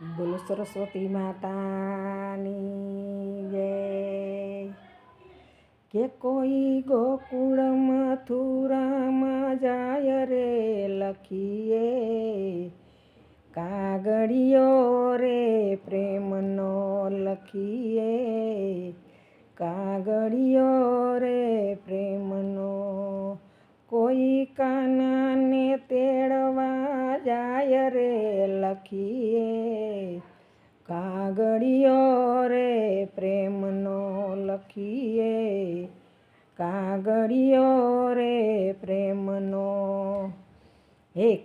બોલો સરસ્વતી માતાની જય. કે કોઈ ગોકુળ મથુરામાં જાય રે લખીએ, કાગળિયો રે પ્રેમનો લખીએ, કાગળિયો રે પ્રેમનો કોઈ કાનાને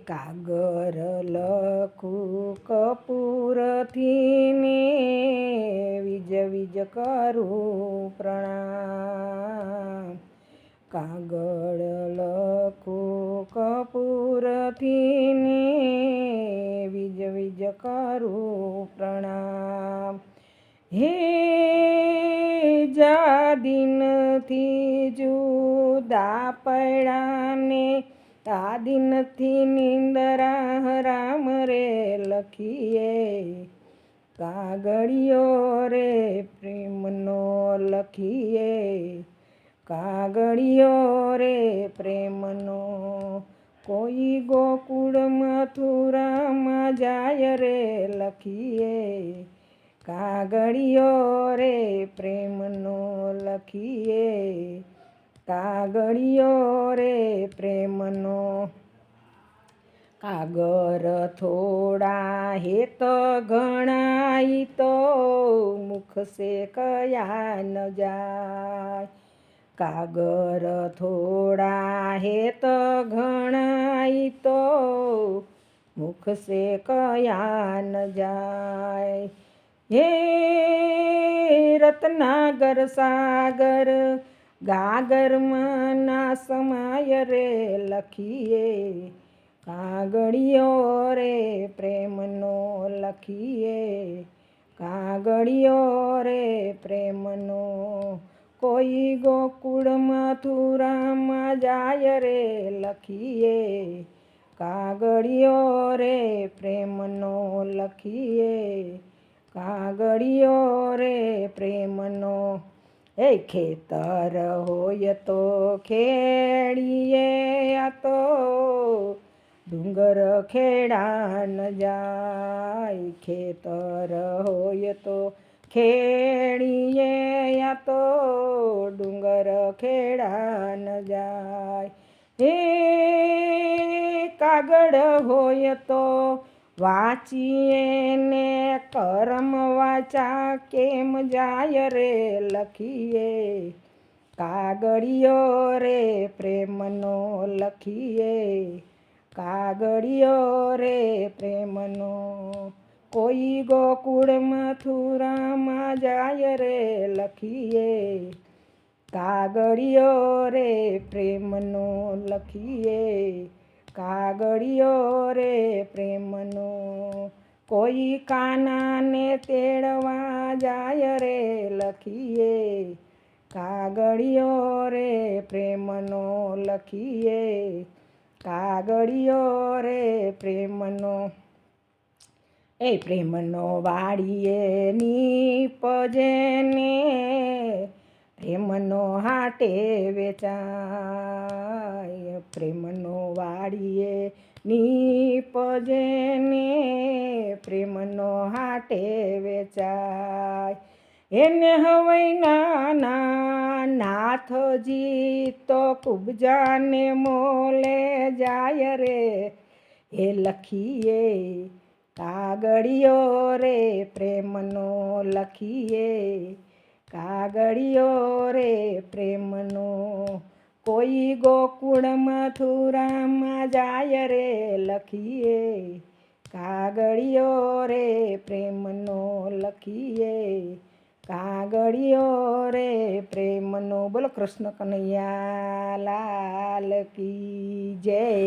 કાગર લખું કપૂરથી ને વિજ વિજ કરું પ્રણામ. કાગળ લખું કપૂરથી ને વિજ વિજ કરું પ્રણામ. હે જાદિનથી જુદા પડાને આદિનથી નિંદરા રામ રે લખીએ. કાગળિયો રે પ્રેમનો લખીએ. કાગળિયો રે પ્રેમનો, કોઈ ગોકુળ મથુરામાં જાય રે લખીએ. કાગળિયો રે પ્રેમનો લખીએ. કાગળિયો રે પ્રેમનો? કાગર થોડા હેત ગણાય તો મુખ સે કયા ન જાય? કાગર થોડા હેત ગણાય તો મુખ સે કયા ન જાય? હે રત્નાગર સાગર ગાગરમાં સમય સમાય રે લખીએ, કાગળિયો રે પ્રેમનો લખીએ, કાગળિયો રે પ્રેમનો, કોઈ ગોકુળ મથુરામાં જાય રે લખીએ, કાગળિયો રે પ્રેમનો લખીએ, કાગળિયો રે પ્રેમનો એ ખેતર હોય તો ખેડીએ આ તો. ડુંગર ખેડા ન જાય, ખેતર હોય તો ખેડીએ આ તો. ડુંગર ખેડા ન જાય હે કાગળ હોય તો વાંચીએ ને કરમ વાચા કેમ જાય રે લખીએ? કાગળિયો રે પ્રેમનો લખીએ. કાગળિયો રે પ્રેમનો કોઈ ગોકુળ મથુરામાં જાય રે લખીએ. કાગળિયો રે પ્રેમનો લખીએ. કાગળિયો રે પ્રેમનો. કોઈ કાનાને તેડવા જાય રે લખીએ. કાગળિયો રે પ્રેમનો લખીએ. કાગળિયો રે પ્રેમનો. એ પ્રેમનો નીપજે ને પ્રેમનો હાટે વેચાય. પ્રેમનો વાડીએ નીપજેને પ્રેમનો હાટે વેચાય. એને હવે નાના નાથજી તો કુબજાને મોલે જાય રે. એ લખીએ કાગળિયો રે, પ્રેમનો લખીએ કાગળિયો રે પ્રેમનો, કોઈ ગોકુળ મથુરામાં જાય રે લખીએ. કાગળિયો રે પ્રેમનો લખીએ. કાગળિયો રે પ્રેમનો, બોલો કૃષ્ણ કનૈયા લાલ કી જય.